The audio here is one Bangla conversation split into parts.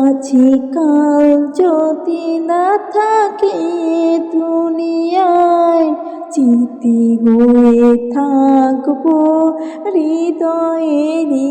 আছি কাল যদি না থাকে দুনিয়ায় চিতি হয়ে থাকব হৃদয়েরই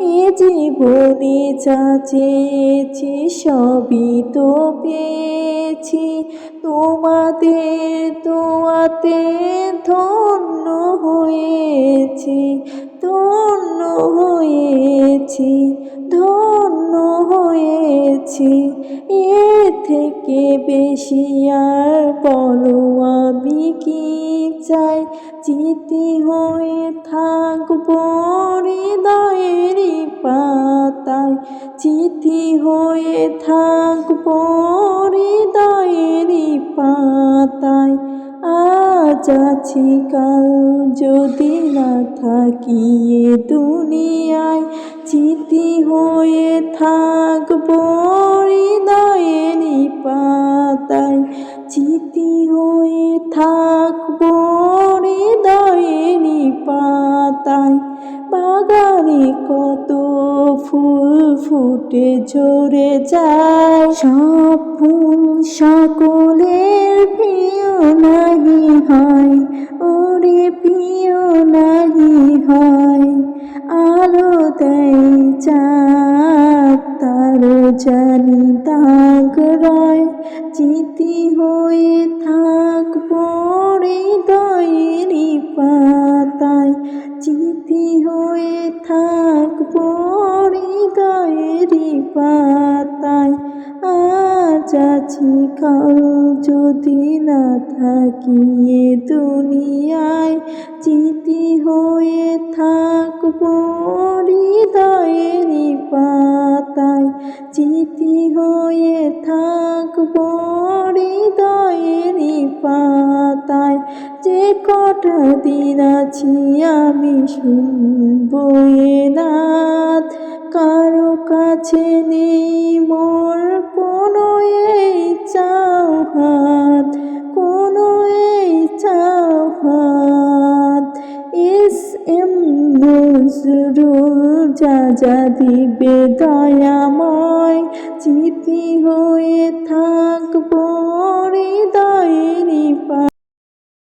এ জীবনে যা চেয়েছি সবই তো পেয়েছি। তোমাদের তোয়াতে ধন্য হয়েছি ধন্য হয়েছি ধন্য হয়েছি। এ থেকে বেশি আর বলো আমি কি চাই? চিতি হয়ে থাকব পাতায় চিঠি হয়ে থাকব হৃদয়েরই পাতায়। আজ আছি কাল যদি না থাকি এ দুনিয়ায়। চিঠি হয়ে থাকব হৃদয়েরই পাতায়। চিঠি হয়ে থাকব হৃদয়েরই পাতায়। বাগানে কত ফুল ফুটে ঝরে যায়। সব ফুল সকলের প্রিয় নাহি হয়, ওরে প্রিয় নাহি হয়। আলো দেয় চাঁদ, তার জানি দাগ রয় চিতি হয়ে হৃদয়েরই পাতায়, আজ আছি কাল যদি না থাকি এ দুনিয়ায়, চিতি হয়ে থাকব হৃদয়েরই পাতায়, চিতি হয়ে থাকব হৃদয়েরই পাতায়, যে কটা দিন আছি আমি শুনব এ নাথ, কারও কাছে নেই, মোর কোনো এই চাও হাত কোনো এই চাও এস এম নজরুল যা যা দিবে দয়াময় চিতি হয়ে